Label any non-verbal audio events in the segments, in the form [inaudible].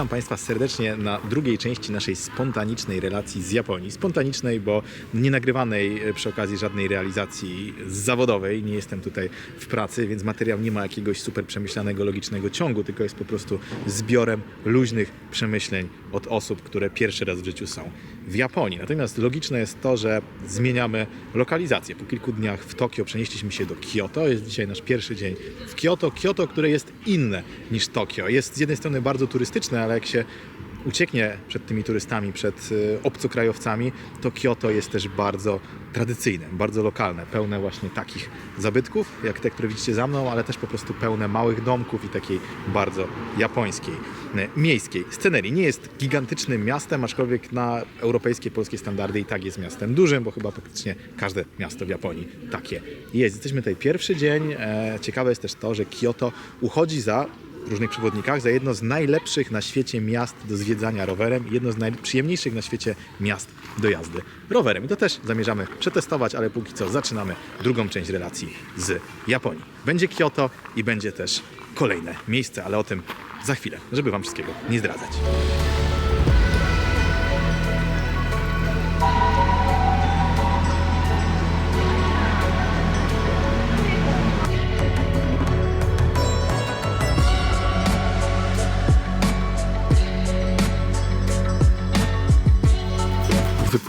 Witam Państwa serdecznie na drugiej części naszej spontanicznej relacji z Japonii. Spontanicznej, bo nie nagrywanej e, przy okazji żadnej realizacji zawodowej. Nie jestem tutaj w pracy, więc materiał nie ma jakiegoś super przemyślanego, logicznego ciągu, tylko jest po prostu zbiorem luźnych przemyśleń od osób, które pierwszy raz w życiu są w Japonii. Natomiast logiczne jest to, że zmieniamy lokalizację. Po kilku dniach w Tokio przenieśliśmy się do Kyoto. Jest dzisiaj nasz pierwszy dzień w Kyoto. Kyoto, które jest inne niż Tokio. Jest z jednej strony bardzo turystyczne, ale jak się ucieknie przed tymi turystami, przed y, obcokrajowcami, to Kyoto jest też bardzo tradycyjne, bardzo lokalne, pełne właśnie takich zabytków, jak te, które widzicie za mną, ale też po prostu pełne małych domków i takiej bardzo japońskiej, y, miejskiej scenerii. Nie jest gigantycznym miastem, aczkolwiek na europejskie, polskie standardy i tak jest miastem dużym, bo chyba praktycznie każde miasto w Japonii takie jest. Jesteśmy tutaj pierwszy dzień. E, Ciekawe jest też to, że Kyoto uchodzi za różnych przewodnikach za jedno z najlepszych na świecie miast do zwiedzania rowerem i jedno z najprzyjemniejszych na świecie miast do jazdy rowerem. I to też zamierzamy przetestować, ale póki co zaczynamy drugą część relacji z Japonii. Będzie Kyoto i będzie też kolejne miejsce, ale o tym za chwilę, żeby Wam wszystkiego nie zdradzać.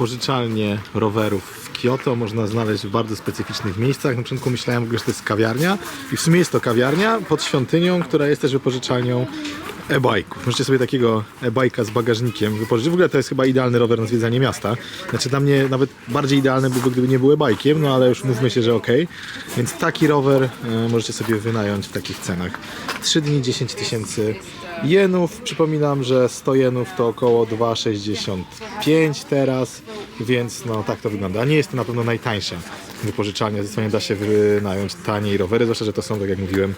Wypożyczalnie rowerów w Kyoto można znaleźć w bardzo specyficznych miejscach. Na początku myślałem że to jest kawiarnia i w sumie jest to kawiarnia pod świątynią, która jest też wypożyczalnią e-bike'ów. Możecie sobie takiego e-bike'a z bagażnikiem wypożyczyć. W ogóle to jest chyba idealny rower na zwiedzanie miasta. Znaczy dla mnie nawet bardziej idealny byłby, gdyby nie był e-bike'iem, no ale już mówmy się, że okej. Więc taki rower e, możecie sobie wynająć w takich cenach. 3 dni 10 tysięcy jenów. Przypominam, że 100 jenów to około 2,65 teraz, więc no tak to wygląda. Nie jest to na pewno najtańsza wypożyczalnia, zdecydowanie da się wynająć taniej rowery, zwłaszcza, że to są, tak jak mówiłem,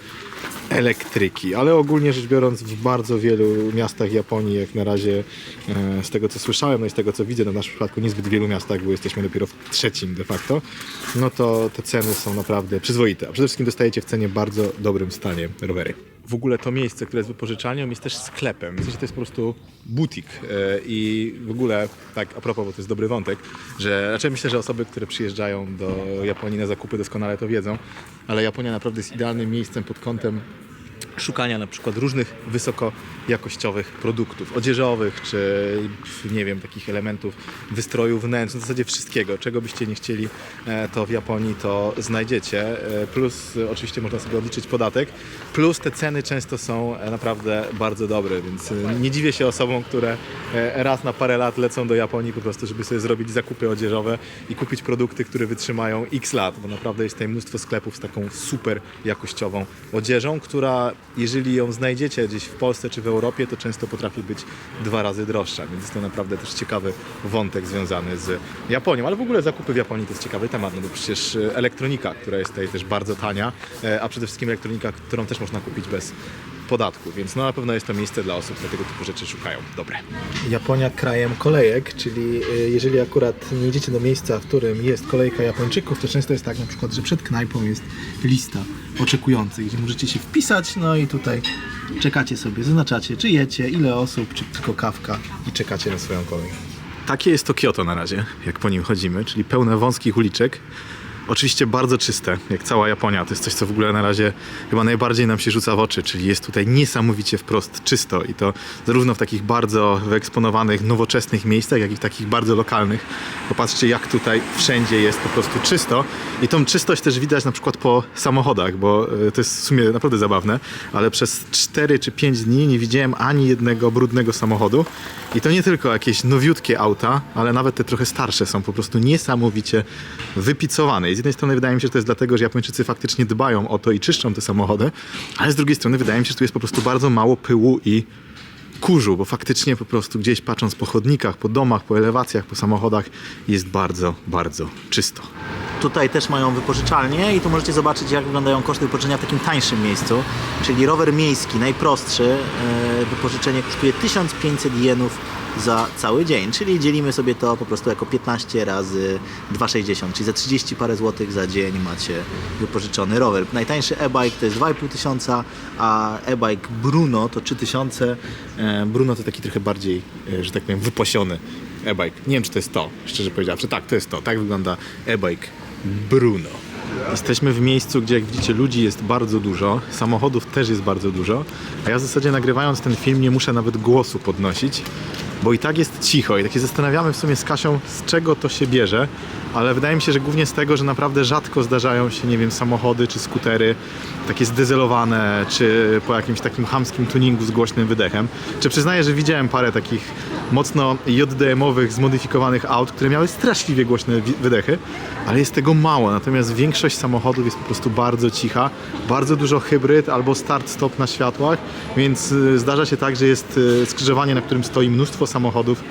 elektryki, ale ogólnie rzecz biorąc w bardzo wielu miastach Japonii, jak na razie e, z tego co słyszałem, no i z tego co widzę, no w naszym przypadku niezbyt wielu miastach, bo jesteśmy dopiero w trzecim de facto, no to te ceny są naprawdę przyzwoite, a przede wszystkim dostajecie w cenie bardzo dobrym stanie rowery. W ogóle to miejsce, które jest wypożyczalnią, jest też sklepem. W sensie to jest po prostu butik e, i w ogóle, tak a propos, bo to jest dobry wątek, że raczej myślę, że osoby, które przyjeżdżają do Japonii na zakupy doskonale to wiedzą, ale Japonia naprawdę jest idealnym miejscem pod kątem szukania na przykład różnych wysokojakościowych produktów odzieżowych, czy nie wiem, takich elementów wystroju wnętrz, w zasadzie wszystkiego, czego byście nie chcieli, e, to w Japonii to znajdziecie. E, Plus e, oczywiście można sobie odliczyć podatek, plus te ceny często są naprawdę bardzo dobre, więc nie dziwię się osobom, które raz na parę lat lecą do Japonii po prostu, żeby sobie zrobić zakupy odzieżowe i kupić produkty, które wytrzymają x lat, bo naprawdę jest tutaj mnóstwo sklepów z taką super jakościową odzieżą, która jeżeli ją znajdziecie gdzieś w Polsce czy w Europie, to często potrafi być dwa razy droższa, więc jest to naprawdę też ciekawy wątek związany z Japonią, ale w ogóle zakupy w Japonii to jest ciekawy temat, no bo przecież e, elektronika, która jest tutaj też bardzo tania, e, a przede wszystkim elektronika, którą też można kupić bez podatku, więc no na pewno jest to miejsce dla osób, które tego typu rzeczy szukają. Dobre. Japonia krajem kolejek, czyli y, jeżeli akurat nie idziecie do miejsca, w którym jest kolejka Japończyków, to często jest tak na przykład, że przed knajpą jest lista oczekujących, gdzie możecie się wpisać, no i tutaj czekacie sobie, zaznaczacie, czy jecie, ile osób, czy tylko kawka i czekacie na swoją kolej. Takie jest to Kyoto na razie, jak po nim chodzimy, czyli pełne wąskich uliczek. Oczywiście bardzo czyste, jak cała Japonia. To jest coś, co w ogóle na razie chyba najbardziej nam się rzuca w oczy, czyli jest tutaj niesamowicie wprost czysto i to zarówno w takich bardzo wyeksponowanych, nowoczesnych miejscach, jak i w takich bardzo lokalnych. Popatrzcie, jak tutaj wszędzie jest po prostu czysto i tą czystość też widać na przykład po samochodach, bo e, to jest w sumie naprawdę zabawne, ale przez 4 czy 5 dni nie widziałem ani jednego brudnego samochodu i to nie tylko jakieś nowiutkie auta, ale nawet te trochę starsze są po prostu niesamowicie wypicowane. Z jednej strony wydaje mi się, że to jest dlatego, że Japończycy faktycznie dbają o to i czyszczą te samochody, ale z drugiej strony wydaje mi się, że tu jest po prostu bardzo mało pyłu i kurzu, bo faktycznie po prostu gdzieś patrząc po chodnikach, po domach, po elewacjach, po samochodach jest bardzo, bardzo czysto. Tutaj też mają wypożyczalnie i tu możecie zobaczyć, jak wyglądają koszty wypożyczenia w takim tańszym miejscu. Czyli rower miejski, najprostszy, e, wypożyczenie kosztuje 1500 jenów za cały dzień, czyli dzielimy sobie to po prostu jako 15 razy 2,60, czyli za 30 parę złotych za dzień macie wypożyczony rower. Najtańszy e-bike to jest 2,5 tysiąca, a e-bike Bruno to 3000. E, Bruno to taki trochę bardziej, e, że tak powiem, wypasiony e-bike. Nie wiem, czy to jest to, szczerze powiedziawszy. Tak, to jest to. Tak wygląda e-bike Bruno. Jesteśmy w miejscu, gdzie jak widzicie ludzi jest bardzo dużo, samochodów też jest bardzo dużo, a ja w zasadzie nagrywając ten film nie muszę nawet głosu podnosić, bo i tak jest cicho i tak się zastanawiamy w sumie z Kasią, z czego to się bierze, ale wydaje mi się, że głównie z tego, że naprawdę rzadko zdarzają się, nie wiem, samochody czy skutery takie zdezelowane, czy po jakimś takim chamskim tuningu z głośnym wydechem. Czy przyznaję, że widziałem parę takich mocno JDM-owych, zmodyfikowanych aut, które miały straszliwie głośne wydechy, ale jest tego mało, natomiast większość samochodów jest po prostu bardzo cicha, bardzo dużo hybryd albo start-stop na światłach, więc y, zdarza się tak, że jest y, skrzyżowanie, na którym stoi mnóstwo samochodów,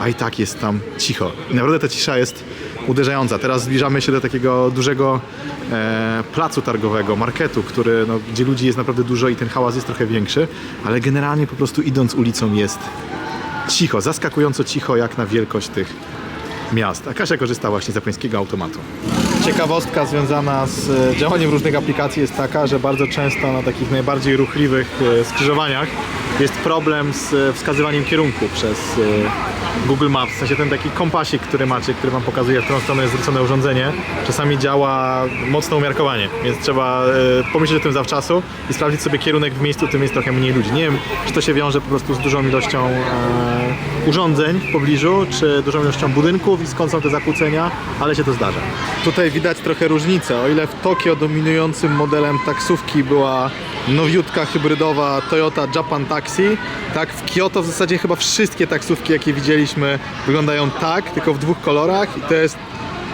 a i tak jest tam cicho. I naprawdę ta cisza jest uderzająca. Teraz zbliżamy się do takiego dużego e, placu targowego, marketu, który, no, gdzie ludzi jest naprawdę dużo i ten hałas jest trochę większy, ale generalnie po prostu idąc ulicą jest cicho, zaskakująco cicho jak na wielkość tych miast. A Kasia korzysta właśnie z japońskiego automatu. Ciekawostka związana z e, działaniem różnych aplikacji jest taka, że bardzo często na takich najbardziej ruchliwych e, skrzyżowaniach jest problem z e, wskazywaniem kierunku przez Google Maps. W sensie ten taki kompasik, który macie, który wam pokazuje, w którą stronę jest zwrócone urządzenie, czasami działa mocno umiarkowanie, więc trzeba e, pomyśleć o tym zawczasu i sprawdzić sobie kierunek w miejscu, w którym jest trochę mniej ludzi. Nie wiem, czy to się wiąże po prostu z dużą ilością e, urządzeń w pobliżu, czy dużą ilością budynków i skąd są te zakłócenia, ale się to zdarza. Tutaj widać trochę różnicę. O ile w Tokio dominującym modelem taksówki była nowiutka hybrydowa Toyota Japan Taxi, tak w Kyoto w zasadzie chyba wszystkie taksówki, jakie widzieliśmy, wyglądają tak, tylko w dwóch kolorach i to jest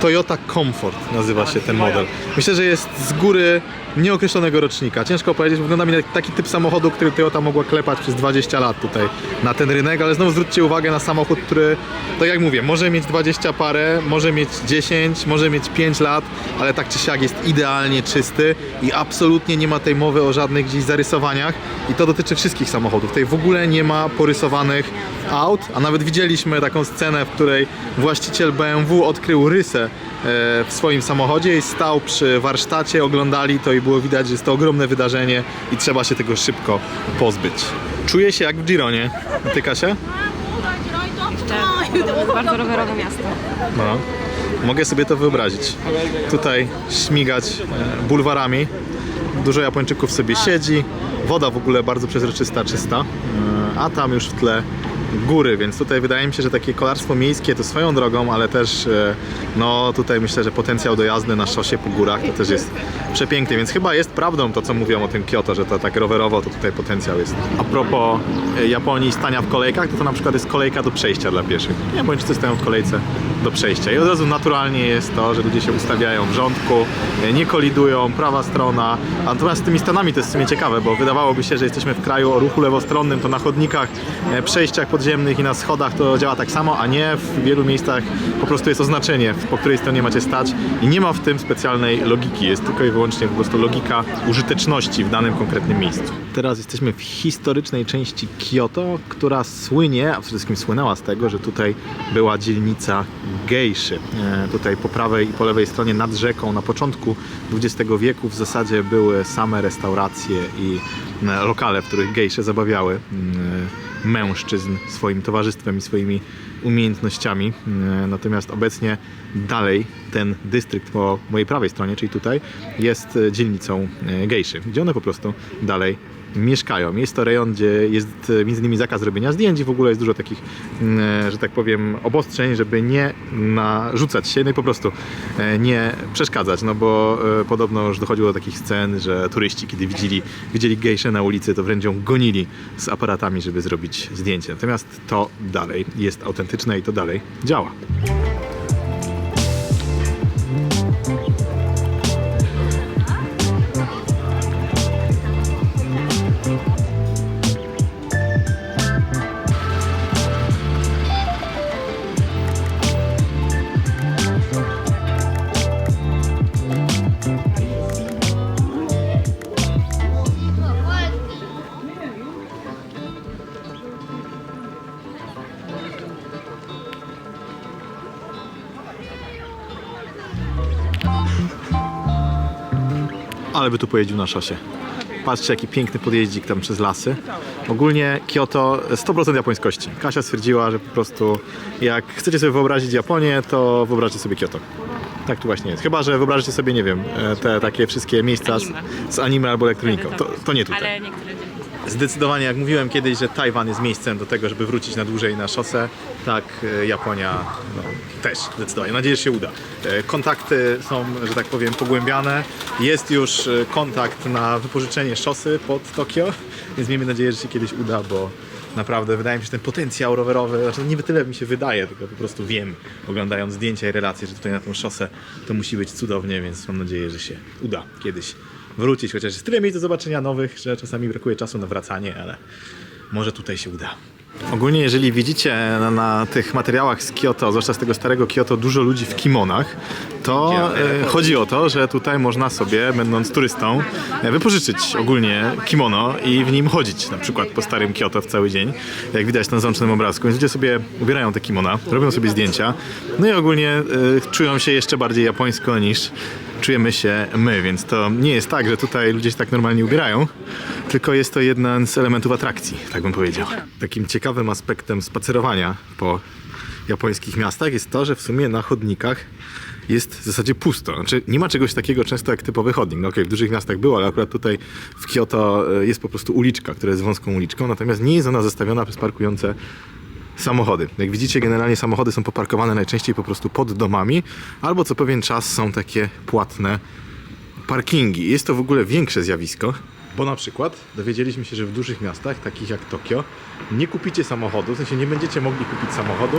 Toyota Comfort nazywa się ten model. Myślę, że jest z góry nieokreślonego rocznika. Ciężko powiedzieć, wygląda mi na taki typ samochodu, który Toyota mogła klepać przez 20 lat tutaj na ten rynek, ale znowu zwróćcie uwagę na samochód, który, tak jak mówię, może mieć 20 parę, może mieć 10, może mieć 5 lat, ale tak czy siak jest idealnie czysty i absolutnie nie ma tej mowy o żadnych gdzieś zarysowaniach i to dotyczy wszystkich samochodów. Tutaj w ogóle nie ma porysowanych aut, a nawet widzieliśmy taką scenę, w której właściciel BMW odkrył rysę w swoim samochodzie i stał przy warsztacie, oglądali to i było widać, że jest to ogromne wydarzenie i trzeba się tego szybko pozbyć. Czuję się jak w Gironie. Ty Kasia? Bardzo rowerowe miasto. No. Mogę sobie to wyobrazić. Tutaj śmigać e, bulwarami. Dużo Japończyków sobie siedzi. Woda w ogóle bardzo przezroczysta, czysta. E, A tam już w tle góry, więc tutaj wydaje mi się, że takie kolarstwo miejskie to swoją drogą, ale też e, no tutaj myślę, że potencjał do jazdy na szosie po górach to też jest przepiękny, więc chyba jest prawdą to, co mówią o tym Kyoto, że to tak rowerowo to tutaj potencjał jest. A propos e, Japonii stania w kolejkach, to to na przykład jest kolejka do przejścia dla pieszych. Nie, Japończycy stoją w kolejce do przejścia i od razu naturalnie jest to, że ludzie się ustawiają w rządku, e, nie kolidują, prawa strona, a natomiast z tymi stanami to jest w sumie ciekawe, bo wydawałoby się, że jesteśmy w kraju o ruchu lewostronnym, to na chodnikach, przejściach podziemnych i na schodach to działa tak samo, a nie w wielu miejscach po prostu jest oznaczenie, po której stronie macie stać i nie ma w tym specjalnej logiki, jest tylko i wyłącznie po prostu logika użyteczności w danym konkretnym miejscu. Teraz jesteśmy w historycznej części Kyoto, która słynie, a przede wszystkim słynęła z tego, że tutaj była dzielnica gejszy. E, tutaj po prawej i po lewej stronie nad rzeką na początku XX wieku w zasadzie były same restauracje i e, lokale, w których gejsze zabawiały mm, mężczyzn swoim towarzystwem i swoimi umiejętnościami. E, Natomiast obecnie dalej ten dystrykt po mojej prawej stronie, czyli tutaj, jest dzielnicą e, gejszy, gdzie one po prostu dalej mieszkają. Jest to rejon, gdzie jest e, między innymi zakaz robienia zdjęć i w ogóle jest dużo takich, mm, e, że tak powiem, obostrzeń, żeby nie narzucać się, no i po prostu e, nie przeszkadzać, no bo podobno już dochodziło do takich scen, że turyści, kiedy widzieli, widzieli gejsze na ulicy, to wręcz ją gonili z aparatami, żeby zrobić zdjęcie. Natomiast to dalej jest autentyczne i to dalej działa. Ale by tu pojeździł na szosie. Patrzcie, jaki piękny podjeździk tam przez lasy. Ogólnie Kyoto 100% japońskości. Kasia stwierdziła, że po prostu jak chcecie sobie wyobrazić Japonię, to wyobraźcie sobie Kyoto. Tak tu właśnie jest. Chyba, że wyobraźcie sobie, nie wiem, e, te takie wszystkie miejsca z, Anime. z anime albo elektroniką. To, to nie tutaj. Ale niektóre. Zdecydowanie, jak mówiłem kiedyś, że Tajwan jest miejscem do tego, żeby wrócić na dłużej na szosę, tak e, Japonia no, też zdecydowanie. Mam nadzieję, że się uda. E, Kontakty są, że tak powiem, pogłębiane. Jest już e, kontakt na wypożyczenie szosy pod Tokio, [laughs] więc miejmy nadzieję, że się kiedyś uda, bo naprawdę wydaje mi się, że ten potencjał rowerowy, znaczy nie tyle mi się wydaje, tylko po prostu wiem, oglądając zdjęcia i relacje, że tutaj na tą szosę to musi być cudownie, więc mam nadzieję, że się uda kiedyś wrócić, chociaż jest tyle miejsc do zobaczenia nowych, że czasami brakuje czasu na wracanie, ale może tutaj się uda. Ogólnie, jeżeli widzicie na, na tych materiałach z Kyoto, zwłaszcza z tego starego Kyoto, dużo ludzi w kimonach, to e, chodzi o to, że tutaj można sobie, będąc turystą, e, wypożyczyć ogólnie kimono i w nim chodzić, na przykład po starym Kyoto w cały dzień, jak widać na załączonym obrazku. Więc ludzie sobie ubierają te kimona, robią sobie zdjęcia, no i ogólnie e, czują się jeszcze bardziej japońsko niż czujemy się my, więc to nie jest tak, że tutaj ludzie się tak normalnie ubierają, tylko jest to jeden z elementów atrakcji, tak bym powiedział. Takim ciekawym aspektem spacerowania po japońskich miastach jest to, że w sumie na chodnikach jest w zasadzie pusto. Znaczy, nie ma czegoś takiego często jak typowy chodnik. No okej, w dużych miastach było, ale akurat tutaj w Kyoto e, jest po prostu uliczka, która jest wąską uliczką, natomiast nie jest ona zastawiona przez parkujące samochody. Jak widzicie, generalnie samochody są poparkowane najczęściej po prostu pod domami, albo co pewien czas są takie płatne parkingi. Jest to w ogóle większe zjawisko, bo na przykład dowiedzieliśmy się, że w dużych miastach, takich jak Tokio, nie kupicie samochodu, w sensie nie będziecie mogli kupić samochodu,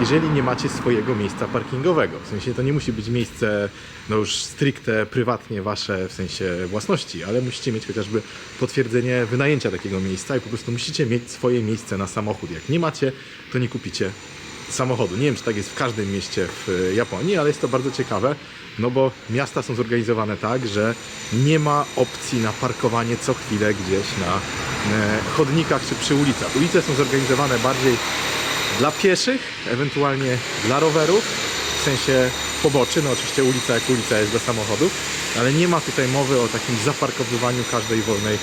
jeżeli nie macie swojego miejsca parkingowego. W sensie to nie musi być miejsce, no już stricte prywatnie wasze, w sensie własności, ale musicie mieć chociażby potwierdzenie wynajęcia takiego miejsca i po prostu musicie mieć swoje miejsce na samochód. Jak nie macie, to nie kupicie samochodu. Nie wiem, czy tak jest w każdym mieście w e, Japonii, ale jest to bardzo ciekawe, no bo miasta są zorganizowane tak, że nie ma opcji na parkowanie co chwilę gdzieś na e, chodnikach czy przy ulicach. Ulice są zorganizowane bardziej dla pieszych, ewentualnie dla rowerów, w sensie poboczy, no oczywiście ulica jak ulica jest dla samochodów, ale nie ma tutaj mowy o takim zaparkowywaniu każdej wolnej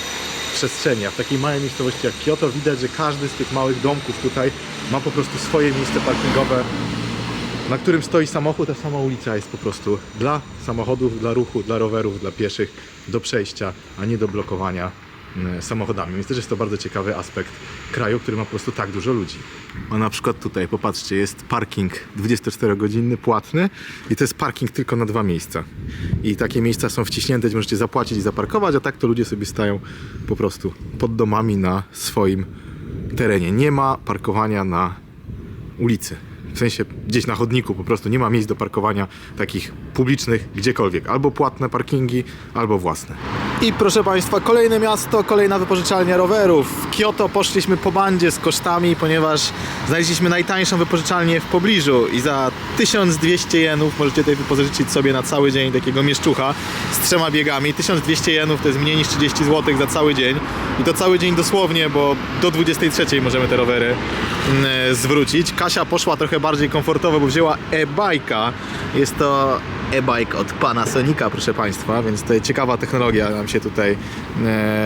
przestrzeni. A w takiej małej miejscowości jak Kyoto widać, że każdy z tych małych domków tutaj ma po prostu swoje miejsce parkingowe, na którym stoi samochód, a sama ulica jest po prostu dla samochodów, dla ruchu, dla rowerów, dla pieszych do przejścia, a nie do blokowania samochodami. Więc też jest to bardzo ciekawy aspekt kraju, który ma po prostu tak dużo ludzi. A na przykład tutaj, popatrzcie, jest parking 24-godzinny, płatny i to jest parking tylko na dwa miejsca. I takie miejsca są wciśnięte, gdzie możecie zapłacić i zaparkować, a tak to ludzie sobie stają po prostu pod domami na swoim terenie. Nie ma parkowania na ulicy. W sensie gdzieś na chodniku po prostu nie ma miejsc do parkowania takich publicznych gdziekolwiek. Albo płatne parkingi, albo własne. I proszę Państwa, kolejne miasto, kolejna wypożyczalnia rowerów. W Kyoto poszliśmy po bandzie z kosztami, ponieważ znaleźliśmy najtańszą wypożyczalnię w pobliżu i za 1200 jenów możecie tutaj wypożyczyć sobie na cały dzień takiego mieszczucha z trzema biegami. 1200 jenów to jest mniej niż 30 zł za cały dzień i to cały dzień dosłownie, bo do 23 możemy te rowery mm, zwrócić. Kasia poszła trochę bardziej komfortowo, bo wzięła e-bike'a. Jest to e-bike od Panasonica, proszę Państwa, więc to ciekawa technologia nam się tutaj e,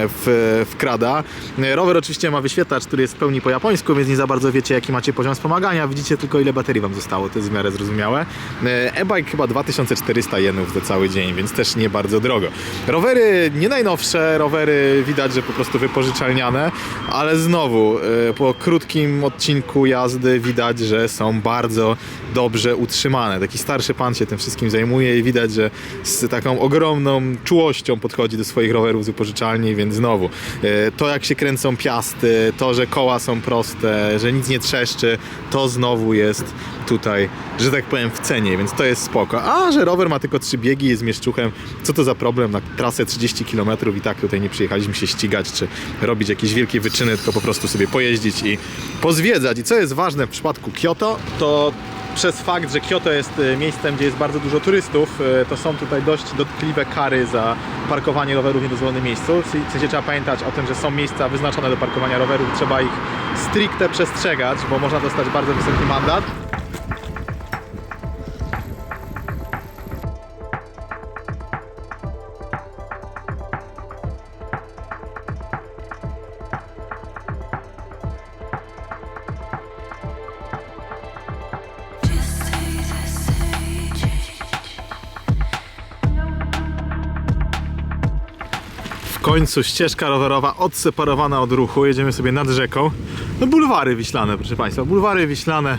w, wkrada. E, Rower oczywiście ma wyświetlacz, który jest w pełni po japońsku, więc nie za bardzo wiecie jaki macie poziom wspomagania. Widzicie tylko ile baterii Wam zostało, to jest w miarę zrozumiałe. E, E-bike chyba 2400 jenów za cały dzień, więc też nie bardzo drogo. Rowery nie najnowsze, rowery widać, że po prostu wypożyczalniane, ale znowu po krótkim odcinku jazdy widać, że są bardzo dobrze utrzymane. Taki starszy pan się tym wszystkim zajmuje i widać, że z taką ogromną czułością podchodzi do swoich rowerów z wypożyczalni, więc znowu e, to jak się kręcą piasty, to, że koła są proste, że nic nie trzeszczy, to znowu jest tutaj, że tak powiem, w cenie, więc to jest spoko. A, że rower ma tylko trzy biegi, jest mieszczuchem, co to za problem na trasę 30 km i tak tutaj nie przyjechaliśmy się ścigać, czy robić jakieś wielkie wyczyny, tylko po prostu sobie pojeździć i pozwiedzać. I co jest ważne w przypadku Kyoto, to przez fakt, że Kyoto jest e, miejscem, gdzie jest bardzo dużo turystów, e, to są tutaj dość dotkliwe kary za parkowanie rowerów w niedozwolonym miejscu. W sensie trzeba pamiętać o tym, że są miejsca wyznaczone do parkowania rowerów, trzeba ich stricte przestrzegać, bo można dostać bardzo wysoki mandat. Końcu ścieżka rowerowa odseparowana od ruchu. Jedziemy sobie nad rzeką. No bulwary wiślane, proszę Państwa. Bulwary wiślane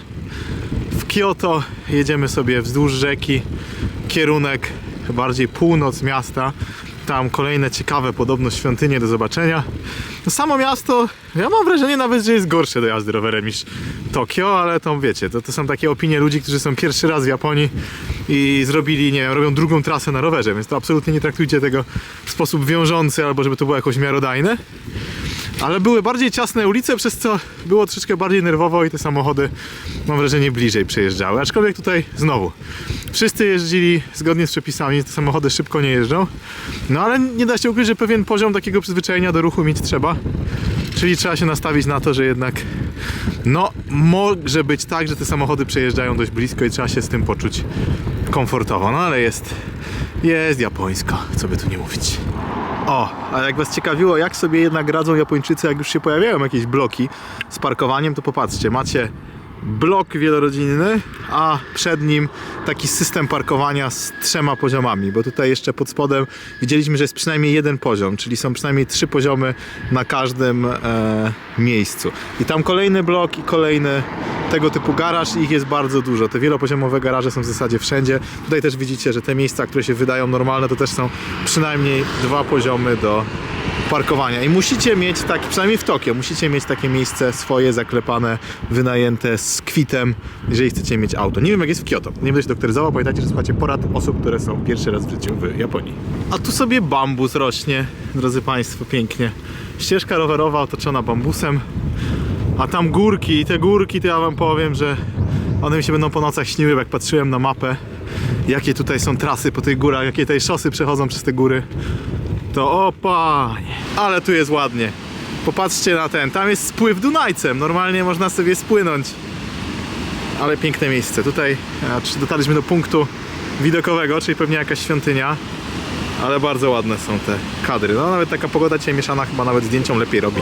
w Kyoto. Jedziemy sobie wzdłuż rzeki. Kierunek bardziej północ miasta. Tam kolejne ciekawe podobno świątynie do zobaczenia. No samo miasto, ja mam wrażenie nawet, że jest gorsze do jazdy rowerem niż Tokio, ale to wiecie, to, to są takie opinie ludzi, którzy są pierwszy raz w Japonii i zrobili, nie wiem, robią drugą trasę na rowerze, więc to absolutnie nie traktujcie tego w sposób wiążący albo żeby to było jakoś miarodajne. Ale były bardziej ciasne ulice, przez co było troszeczkę bardziej nerwowo i te samochody, mam wrażenie, bliżej przejeżdżały. Aczkolwiek tutaj znowu, wszyscy jeździli zgodnie z przepisami, te samochody szybko nie jeżdżą. No ale nie da się ukryć, że pewien poziom takiego przyzwyczajenia do ruchu mieć trzeba. Czyli trzeba się nastawić na to, że jednak no może być tak, że te samochody przejeżdżają dość blisko i trzeba się z tym poczuć komfortowo. No ale jest, jest japońsko, co by tu nie mówić. O, a jak Was ciekawiło, jak sobie jednak radzą Japończycy, jak już się pojawiają jakieś bloki z parkowaniem, to popatrzcie, macie blok wielorodzinny, a przed nim taki system parkowania z trzema poziomami, bo tutaj jeszcze pod spodem widzieliśmy, że jest przynajmniej jeden poziom, czyli są przynajmniej trzy poziomy na każdym e, miejscu. I tam kolejny blok i kolejny tego typu garaż i ich jest bardzo dużo. Te wielopoziomowe garaże są w zasadzie wszędzie. Tutaj też widzicie, że te miejsca, które się wydają normalne, to też są przynajmniej dwa poziomy do parkowania. I musicie mieć tak, przynajmniej w Tokio, musicie mieć takie miejsce swoje, zaklepane, wynajęte z kwitem, jeżeli chcecie mieć auto. Nie wiem jak jest w Kyoto. Nie będę się doktoryzował, pamiętajcie, że słuchacie porad osób, które są pierwszy raz w życiu w Japonii. A tu sobie bambus rośnie, drodzy Państwo, pięknie. Ścieżka rowerowa otoczona bambusem. A tam górki i te górki to ja wam powiem, że one mi się będą po nocach śniły, jak patrzyłem na mapę, jakie tutaj są trasy po tych górach, jakie tutaj szosy przechodzą przez te góry. To o panie, ale tu jest ładnie. Popatrzcie na ten, tam jest spływ Dunajcem, normalnie można sobie spłynąć. Ale piękne miejsce. Tutaj dotarliśmy do punktu widokowego, czyli pewnie jakaś świątynia. Ale bardzo ładne są te kadry. No nawet taka pogoda dzisiaj mieszana chyba nawet zdjęciom lepiej robi.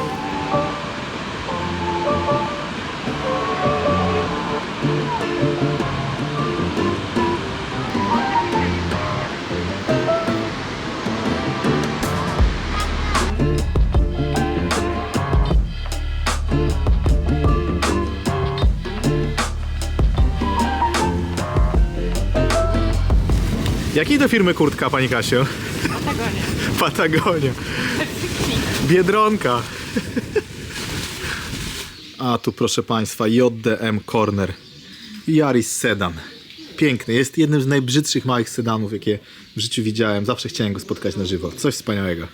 Jakiej to firmy kurtka, Pani Kasiu? Patagonia. Patagonia. Biedronka. A tu proszę Państwa, JDM Corner. Yaris Sedan. Piękny, jest jednym z najbrzydszych małych sedanów, jakie w życiu widziałem. Zawsze chciałem go spotkać na żywo. Coś wspaniałego.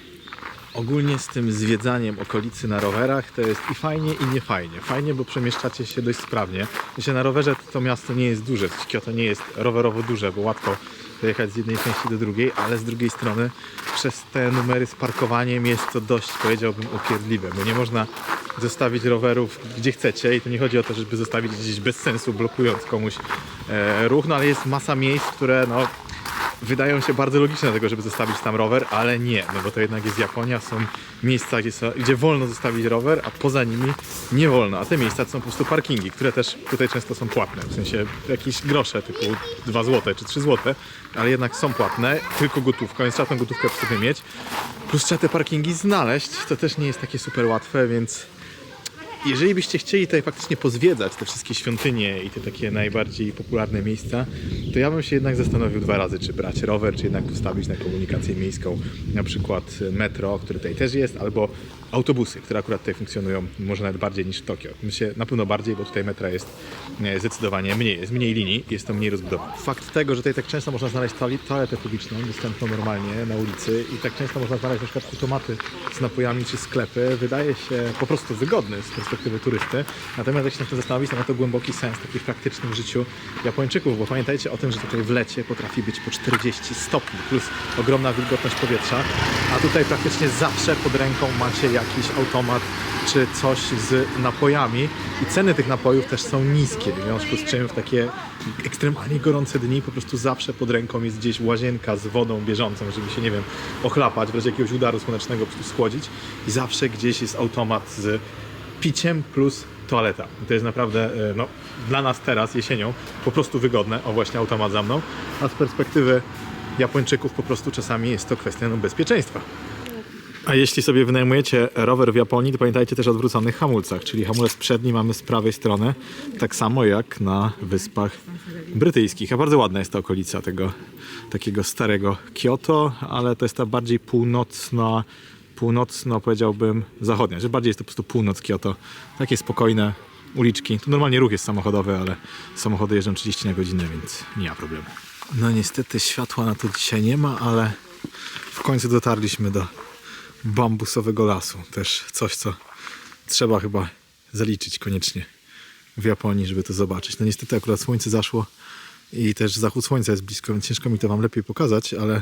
Ogólnie z tym zwiedzaniem okolicy na rowerach to jest i fajnie i nie fajnie. Fajnie, bo przemieszczacie się dość sprawnie. Myślę, na rowerze to miasto nie jest duże, Kyoto nie jest rowerowo duże, bo łatwo dojechać z jednej części do drugiej, ale z drugiej strony przez te numery z parkowaniem jest to dość, powiedziałbym, upierdliwe, bo nie można zostawić rowerów gdzie chcecie i to nie chodzi o to, żeby zostawić gdzieś bez sensu, blokując komuś e, ruch, no ale jest masa miejsc, które no, wydają się bardzo logiczne tego, żeby zostawić tam rower, ale nie, no bo to jednak jest Japonia, są miejsca, gdzie, gdzie wolno zostawić rower, a poza nimi nie wolno, a te miejsca to są po prostu parkingi, które też tutaj często są płatne, w sensie jakieś grosze typu 2 zł czy 3 zł, ale jednak są płatne, tylko gotówką, więc trzeba tę gotówkę przy sobie mieć, plus trzeba te parkingi znaleźć, to też nie jest takie super łatwe, więc jeżeli byście chcieli tutaj faktycznie pozwiedzać te wszystkie świątynie i te takie najbardziej popularne miejsca, to ja bym się jednak zastanowił dwa razy, czy brać rower, czy jednak postawić na komunikację miejską, na przykład metro, które tutaj też jest, albo autobusy, które akurat tutaj funkcjonują może nawet bardziej niż w Tokio. Myślę na pewno bardziej, bo tutaj metra jest e, zdecydowanie mniej, jest mniej linii, jest to mniej rozbudowane. Fakt tego, że tutaj tak często można znaleźć toaletę publiczną, dostępną normalnie na ulicy i tak często można znaleźć na przykład automaty z napojami czy sklepy, wydaje się po prostu wygodny z turysty. Natomiast jak się nad tym zastanowić, to ma to głęboki sens taki w praktycznym życiu Japończyków, bo pamiętajcie o tym, że tutaj w lecie potrafi być po 40 stopni plus ogromna wilgotność powietrza, a tutaj praktycznie zawsze pod ręką macie jakiś automat czy coś z napojami. I ceny tych napojów też są niskie, w związku z czym w takie ekstremalnie gorące dni po prostu zawsze pod ręką jest gdzieś łazienka z wodą bieżącą, żeby się, nie wiem, ochlapać, w razie jakiegoś udaru słonecznego po prostu schłodzić. I zawsze gdzieś jest automat z piciem plus toaleta. To jest naprawdę, e, no, dla nas teraz, jesienią, po prostu wygodne. O, właśnie automat za mną. A z perspektywy Japończyków po prostu czasami jest to kwestia no, bezpieczeństwa. A jeśli sobie wynajmujecie rower w Japonii, to pamiętajcie też o odwróconych hamulcach, czyli hamulec przedni mamy z prawej strony, tak samo jak na Wyspach Brytyjskich. A bardzo ładna jest ta okolica tego takiego starego Kyoto, ale to jest ta bardziej północna, północno powiedziałbym zachodnia, że bardziej jest to po prostu północ Kyoto. Takie spokojne uliczki. Tu normalnie ruch jest samochodowy, ale samochody jeżdżą 30 na godzinę, więc nie ma problemu. No niestety światła na to dzisiaj nie ma, ale w końcu dotarliśmy do bambusowego lasu. Też coś, co trzeba chyba zaliczyć koniecznie w Japonii, żeby to zobaczyć. No niestety akurat słońce zaszło i też zachód słońca jest blisko, więc ciężko mi to wam lepiej pokazać, ale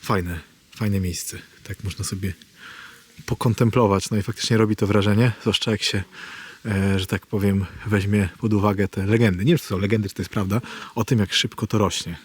fajne, fajne miejsce. Tak można sobie pokontemplować. No i faktycznie robi to wrażenie, zwłaszcza jak się, e, że tak powiem, weźmie pod uwagę te legendy. Nie wiem, czy to są legendy, czy to jest prawda, o tym, jak szybko to rośnie.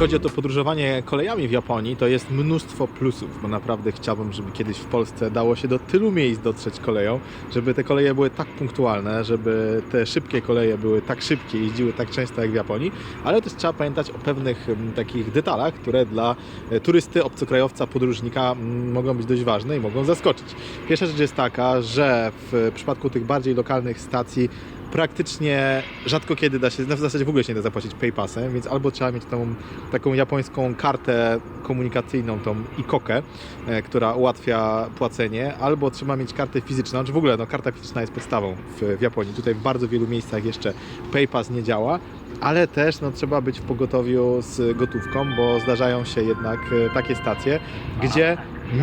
Chodzi o to podróżowanie kolejami w Japonii, to jest mnóstwo plusów, bo naprawdę chciałbym, żeby kiedyś w Polsce dało się do tylu miejsc dotrzeć koleją, żeby te koleje były tak punktualne, żeby te szybkie koleje były tak szybkie, jeździły tak często jak w Japonii, ale też trzeba pamiętać o pewnych mm, takich detalach, które dla e, turysty, obcokrajowca, podróżnika mm, mogą być dość ważne i mogą zaskoczyć. Pierwsza rzecz jest taka, że w przypadku tych bardziej lokalnych stacji praktycznie rzadko kiedy da się, w zasadzie w ogóle się nie da zapłacić PayPasem, więc albo trzeba mieć tą taką japońską kartę komunikacyjną, tą ikokę, e, która ułatwia płacenie, albo trzeba mieć kartę fizyczną, czy w ogóle no, karta fizyczna jest podstawą w, w Japonii. Tutaj w bardzo wielu miejscach jeszcze PayPass nie działa, ale też no, trzeba być w pogotowiu z gotówką, bo zdarzają się jednak e, takie stacje, gdzie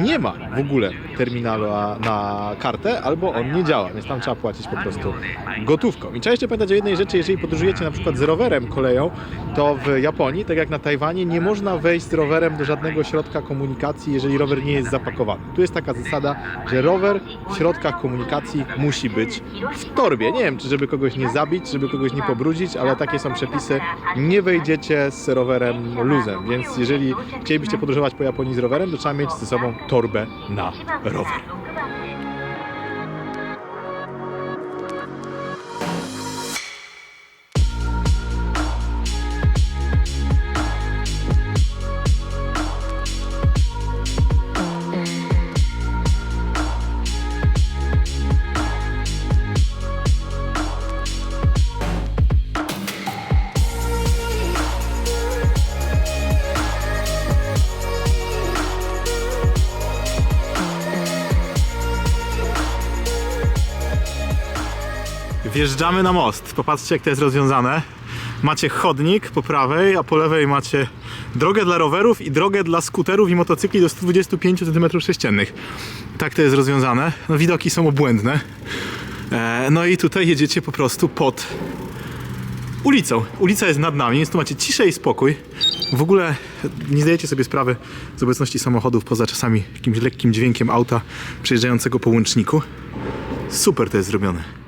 nie ma w ogóle terminalu na- na kartę, albo on nie działa, więc tam trzeba płacić po prostu gotówką. I trzeba jeszcze pamiętać o jednej rzeczy, jeżeli podróżujecie na przykład z rowerem koleją, to w Japonii, tak jak na Tajwanie, nie można wejść z rowerem do żadnego środka komunikacji, jeżeli rower nie jest zapakowany. Tu jest taka zasada, że rower w środkach komunikacji musi być w torbie. Nie wiem, czy żeby kogoś nie zabić, żeby kogoś nie pobrudzić, ale takie są przepisy. Nie wejdziecie z rowerem luzem, więc jeżeli chcielibyście podróżować po Japonii z rowerem, to trzeba mieć ze sobą torbę na rower. Wjeżdżamy na most. Popatrzcie, jak to jest rozwiązane. Macie chodnik po prawej, a po lewej macie drogę dla rowerów i drogę dla skuterów i motocykli do 125 cm3. Tak to jest rozwiązane. No, widoki są obłędne. E, no i tutaj jedziecie po prostu pod ulicą. Ulica jest nad nami, więc tu macie ciszę i spokój. W ogóle nie zdajecie sobie sprawy z obecności samochodów poza czasami jakimś lekkim dźwiękiem auta przejeżdżającego po łączniku. Super to jest zrobione.